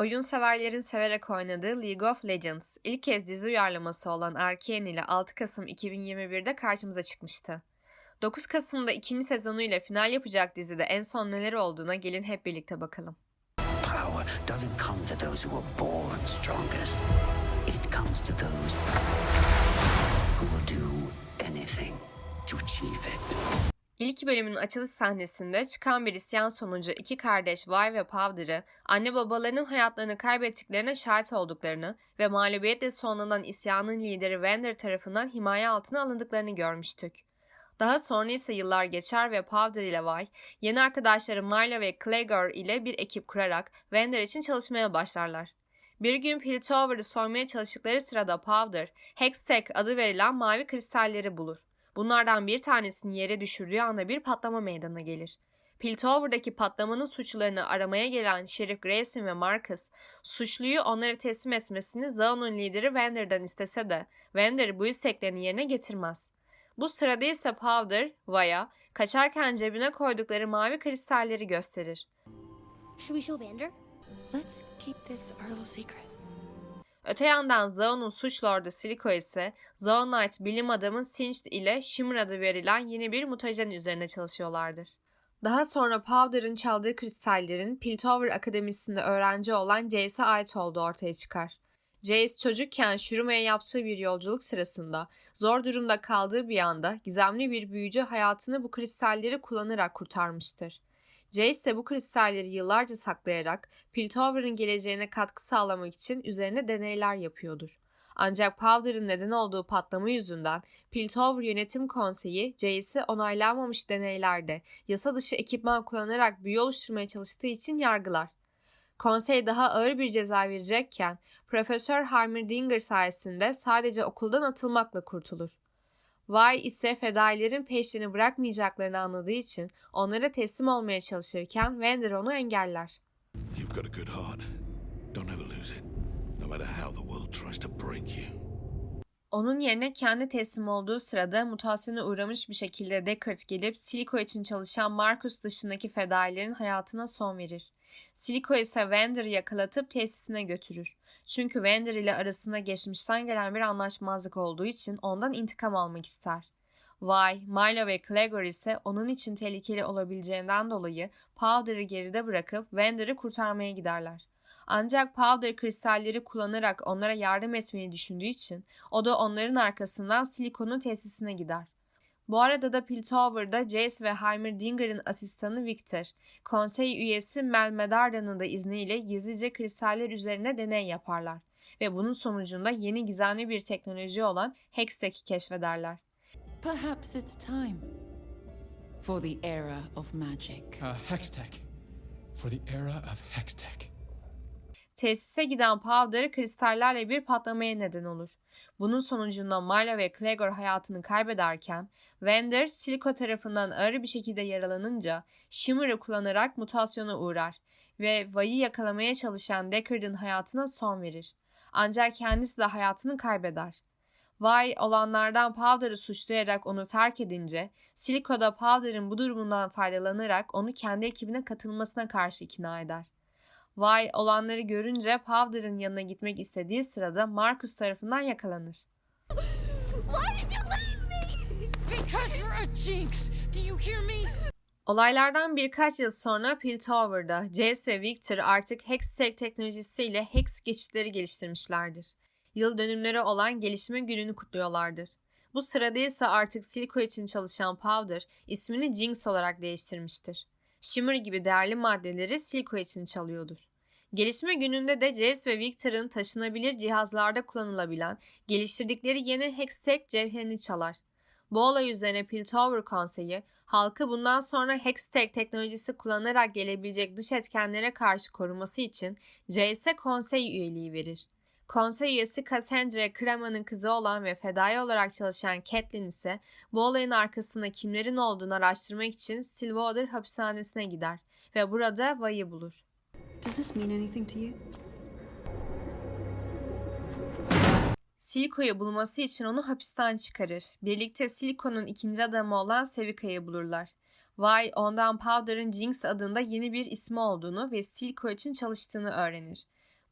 Oyun severlerin severek oynadığı League of Legends ilk kez dizi uyarlaması olan Arcane ile 6 Kasım 2021'de karşımıza çıkmıştı. 9 Kasım'da ikinci sezonuyla final yapacak dizide en son neler olduğuna gelin hep birlikte bakalım. Power doesn't come to those who are born strongest. İlk bölümün açılış sahnesinde çıkan bir isyan sonucu iki kardeş Vi ve Powder'ı anne babalarının hayatlarını kaybettiklerine şahit olduklarını ve mağlubiyetle sonlanan isyanın lideri Vander tarafından himaye altına alındıklarını görmüştük. Daha sonra ise yıllar geçer ve Powder ile Vi, yeni arkadaşları Milo ve Clegor ile bir ekip kurarak Vander için çalışmaya başlarlar. Bir gün Piltover'ı soymaya çalıştıkları sırada Powder, Hextech adı verilen mavi kristalleri bulur. Bunlardan bir tanesini yere düşürdüğü anda bir patlama meydana gelir. Piltover'daki patlamanın suçlularını aramaya gelen Şerif Grayson ve Marcus, suçluyu onlara teslim etmesini Zaun'un lideri Vander'dan istese de Vander bu isteklerini yerine getirmez. Bu sırada ise Powder, Vaya, kaçarken cebine koydukları mavi kristalleri gösterir. Should we show Vander? Let's keep this our little secret. Öte yandan Zaun'un suç lordu Silico ise Zaunite bilim adamı Singed ile Shimmer adı verilen yeni bir mutajen üzerine çalışıyorlardır. Daha sonra Powder'ın çaldığı kristallerin Piltover Akademisi'nde öğrenci olan Jace'e ait olduğu ortaya çıkar. Jace çocukken Shuruma'ya yaptığı bir yolculuk sırasında zor durumda kaldığı bir anda gizemli bir büyücü hayatını bu kristalleri kullanarak kurtarmıştır. Jace de bu kristalleri yıllarca saklayarak Piltover'ın geleceğine katkı sağlamak için üzerine deneyler yapıyordur. Ancak Powder'ın neden olduğu patlama yüzünden Piltover Yönetim Konseyi Jace'i onaylanmamış deneylerde yasa dışı ekipman kullanarak büyü oluşturmaya çalıştığı için yargılar. Konsey daha ağır bir ceza verecekken Profesör Heimerdinger sayesinde sadece okuldan atılmakla kurtulur. Vay ise fedailerin peşini bırakmayacaklarını anladığı için onlara teslim olmaya çalışırken Vander onu engeller. You've got a good heart. Don't ever lose it, no matter how the world tries to break you. Onun yerine kendi teslim olduğu sırada mutasyona uğramış bir şekilde Deckard gelip Silico için çalışan Marcus dışındaki fedailerin hayatına son verir. Silico ise Vander'ı yakalatıp tesisine götürür. Çünkü Vander ile arasında geçmişten gelen bir anlaşmazlık olduğu için ondan intikam almak ister. Vi, Milo ve Clegor ise onun için tehlikeli olabileceğinden dolayı Powder'ı geride bırakıp Vander'ı kurtarmaya giderler. Ancak Powder kristalleri kullanarak onlara yardım etmeyi düşündüğü için o da onların arkasından Silicon'un tesisine gider. Bu arada da Piltover'da Jace ve Heimerdinger'in asistanı Victor, konsey üyesi Mel Medarda'nın da izniyle gizlice kristaller üzerine deney yaparlar ve bunun sonucunda yeni gizemli bir teknoloji olan Hextech'i keşfederler. Perhaps it's time for the era of magic. Uh, Hextech. For the era of Hextech. Tesise giden Powder kristallerle bir patlamaya neden olur. Bunun sonucunda Milo ve Clegor hayatını kaybederken Vander Silico tarafından ağır bir şekilde yaralanınca Shimmer'ı kullanarak mutasyona uğrar ve Vay'ı yakalamaya çalışan Deckard'ın hayatına son verir. Ancak kendisi de hayatını kaybeder. Vay olanlardan Powder'ı suçlayarak onu terk edince Silico da Powder'ın bu durumundan faydalanarak onu kendi ekibine katılmasına karşı ikna eder. Vay olanları görünce Powder'ın yanına gitmek istediği sırada Marcus tarafından yakalanır. Why did you leave me? Because you're a jinx! Do you hear me? Olaylardan birkaç yıl sonra Piltover'da Jace ve Victor artık Hextech teknolojisiyle Hex geçitleri geliştirmişlerdir. Yıl dönümleri olan gelişme gününü kutluyorlardır. Bu sırada ise artık Silico için çalışan Powder ismini Jinx olarak değiştirmiştir. Shimmer gibi değerli maddeleri Silico için çalıyordur. Gelişme gününde de Jace ve Victor'ın taşınabilir cihazlarda kullanılabilen geliştirdikleri yeni Hextech cevherini çalar. Bu olay üzerine Piltover Konseyi, halkı bundan sonra Hextech teknolojisi kullanarak gelebilecek dış etkenlere karşı koruması için Jace'e konsey üyeliği verir. Konsey üyesi Cassandra Krama'nın kızı olan ve fedai olarak çalışan Catelyn ise bu olayın arkasında kimlerin olduğunu araştırmak için Stillwater hapishanesine gider ve burada Vay'ı bulur. Does this mean anything to you? Silico'yu bulması için onu hapisten çıkarır. Birlikte Silico'nun ikinci adamı olan Sevica'yı bulurlar. Vay ondan Powder'ın Jinx adında yeni bir ismi olduğunu ve Silico için çalıştığını öğrenir.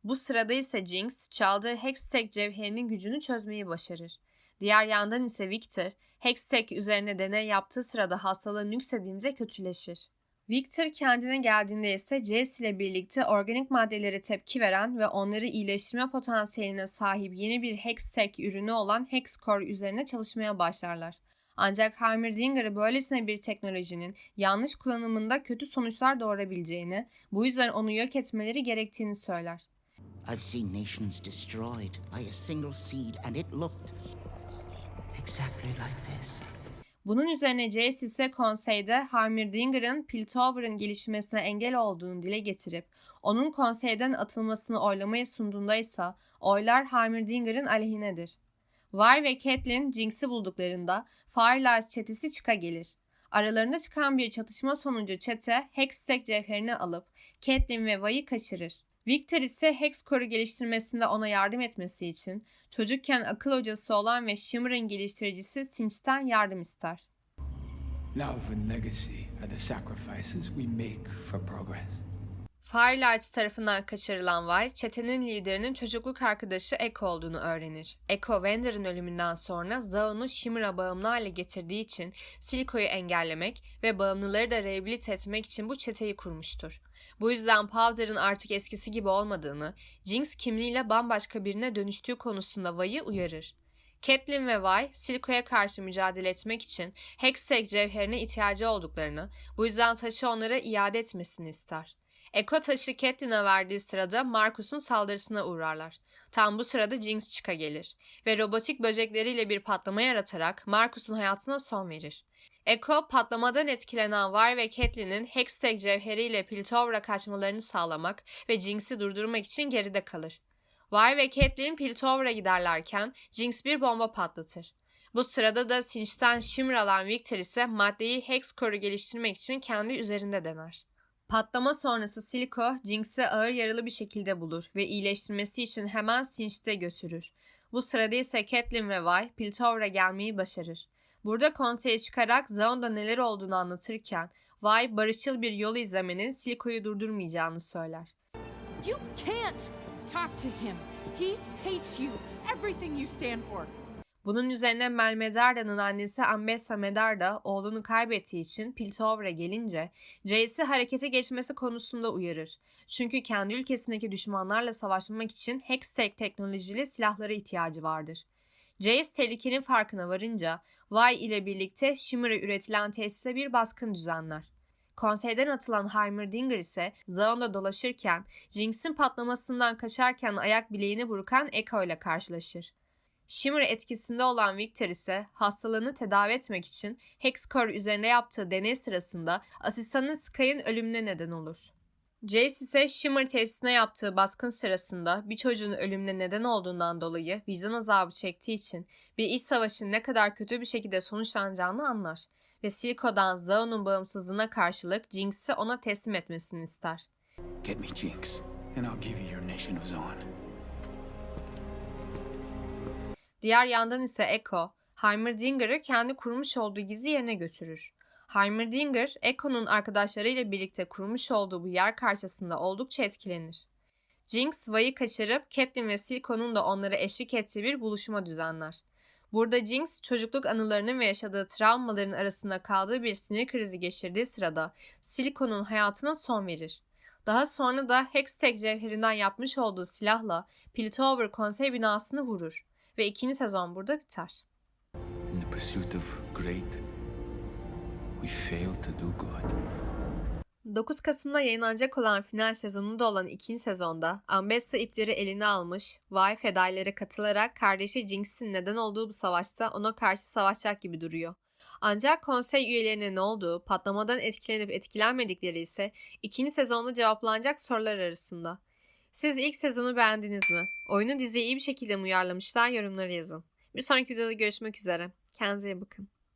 Bu sırada ise Jinx çaldığı Hextech cevherinin gücünü çözmeyi başarır. Diğer yandan ise Victor, Hextech üzerine deney yaptığı sırada hastalığı nüksedince kötüleşir. Victor kendine geldiğinde ise Jace ile birlikte organik maddelere tepki veren ve onları iyileştirme potansiyeline sahip yeni bir Hextech ürünü olan Hexcore üzerine çalışmaya başlarlar. Ancak Heimerdinger'ı böylesine bir teknolojinin yanlış kullanımında kötü sonuçlar doğurabileceğini, bu yüzden onu yok etmeleri gerektiğini söyler. I've seen nations destroyed by a single seed, and it looked exactly like this. Bunun üzerine Jace ise konseyde Heimerdinger'ın Piltover'ın gelişmesine engel olduğunu dile getirip onun konseyden atılmasını oylamaya sunduğunda ise oylar Heimerdinger'ın aleyhinedir. Vi ve Catelyn Jinx'i bulduklarında Firelight çetesi çıka gelir. Aralarında çıkan bir çatışma sonucu çete Hextech cevherini alıp Catelyn ve Vi'yi kaçırır. Victor ise Hexcore'u geliştirmesinde ona yardım etmesi için çocukken akıl hocası olan ve Shimmer'ın geliştiricisi Sinch'ten yardım ister. Love and legacy are the sacrifices we make for progress. Firelight tarafından kaçırılan Vi, çetenin liderinin çocukluk arkadaşı Echo olduğunu öğrenir. Echo, Wender'ın ölümünden sonra Zaun'u Shimmer'a bağımlı hale getirdiği için Silco'yu engellemek ve bağımlıları da rehabilite etmek için bu çeteyi kurmuştur. Bu yüzden Powder'ın artık eskisi gibi olmadığını, Jinx kimliğiyle bambaşka birine dönüştüğü konusunda Vi'yi uyarır. Catelyn ve Vi, Silco'ya karşı mücadele etmek için Hextech cevherine ihtiyacı olduklarını, bu yüzden taşı onlara iade etmesini ister. Eko taşı Catelyn'e verdiği sırada Marcus'un saldırısına uğrarlar. Tam bu sırada Jinx çıka gelir ve robotik böcekleriyle bir patlama yaratarak Marcus'un hayatına son verir. Echo patlamadan etkilenen Vi ve Catelyn'in Hextech cevheriyle Piltover'a kaçmalarını sağlamak ve Jinx'i durdurmak için geride kalır. Vi ve Catelyn Piltover'a giderlerken Jinx bir bomba patlatır. Bu sırada da Sinch'ten Shimmer alan Victor ise maddeyi Hexcore'u geliştirmek için kendi üzerinde dener. Patlama sonrası Silco, Jinx'i ağır yaralı bir şekilde bulur ve iyileştirmesi için hemen Sinch'te götürür. Bu sırada ise Catelyn ve Vi Piltover'a gelmeyi başarır. Burada konseye çıkarak Zaun'da neler olduğunu anlatırken Vi barışçıl bir yol izlemenin Silco'yu durdurmayacağını söyler. You can't talk to him. He hates you, everything you stand for. Bunun üzerine Mel Medarda'nın annesi Ambessa Medarda oğlunu kaybettiği için Piltover'a gelince Jace'i harekete geçmesi konusunda uyarır. Çünkü kendi ülkesindeki düşmanlarla savaşmak için Hextech teknolojili silahlara ihtiyacı vardır. Jace tehlikenin farkına varınca Vi ile birlikte Shimmer'a üretilen tesise bir baskın düzenler. Konseyden atılan Heimerdinger ise Zaun'da dolaşırken Jinx'in patlamasından kaçarken ayak bileğini burkan Echo ile karşılaşır. Shimmer etkisinde olan Victor ise hastalığını tedavi etmek için Hexcore üzerine yaptığı deney sırasında asistanı Sky'ın ölümüne neden olur. Jace ise Shimmer tesisine yaptığı baskın sırasında bir çocuğun ölümüne neden olduğundan dolayı vicdan azabı çektiği için bir iş savaşının ne kadar kötü bir şekilde sonuçlanacağını anlar ve Silco'dan Zaun'un bağımsızlığına karşılık Jinx'i ona teslim etmesini ister. Get me Jinx, and I'll give you your nation of Zaun. Diğer yandan ise Echo, Heimerdinger'ı kendi kurmuş olduğu gizli yerine götürür. Heimerdinger, Echo'nun arkadaşlarıyla birlikte kurmuş olduğu bu yer karşısında oldukça etkilenir. Jinx, Vi'yi kaçırıp Catelyn ve Silco'nun da onlara eşlik ettiği bir buluşma düzenler. Burada Jinx, çocukluk anılarının ve yaşadığı travmaların arasında kaldığı bir sinir krizi geçirdiği sırada Silco'nun hayatına son verir. Daha sonra da Hextech cevherinden yapmış olduğu silahla Piltover konsey binasını vurur ve ikinci sezon burada biter. In the pursuit of great, we fail to do good. 9 Kasım'da yayınlanacak olan final sezonunda olan ikinci sezonda Ambessa ipleri eline almış, Vi fedailere katılarak kardeşi Jinx'in neden olduğu bu savaşta ona karşı savaşacak gibi duruyor. Ancak konsey üyelerine ne olduğu, patlamadan etkilenip etkilenmedikleri ise ikinci sezonda cevaplanacak sorular arasında. Siz ilk sezonu beğendiniz mi? Oyunu diziye iyi bir şekilde mi uyarlamışlar yorumları yazın. Bir sonraki videoda görüşmek üzere. Kendinize iyi bakın.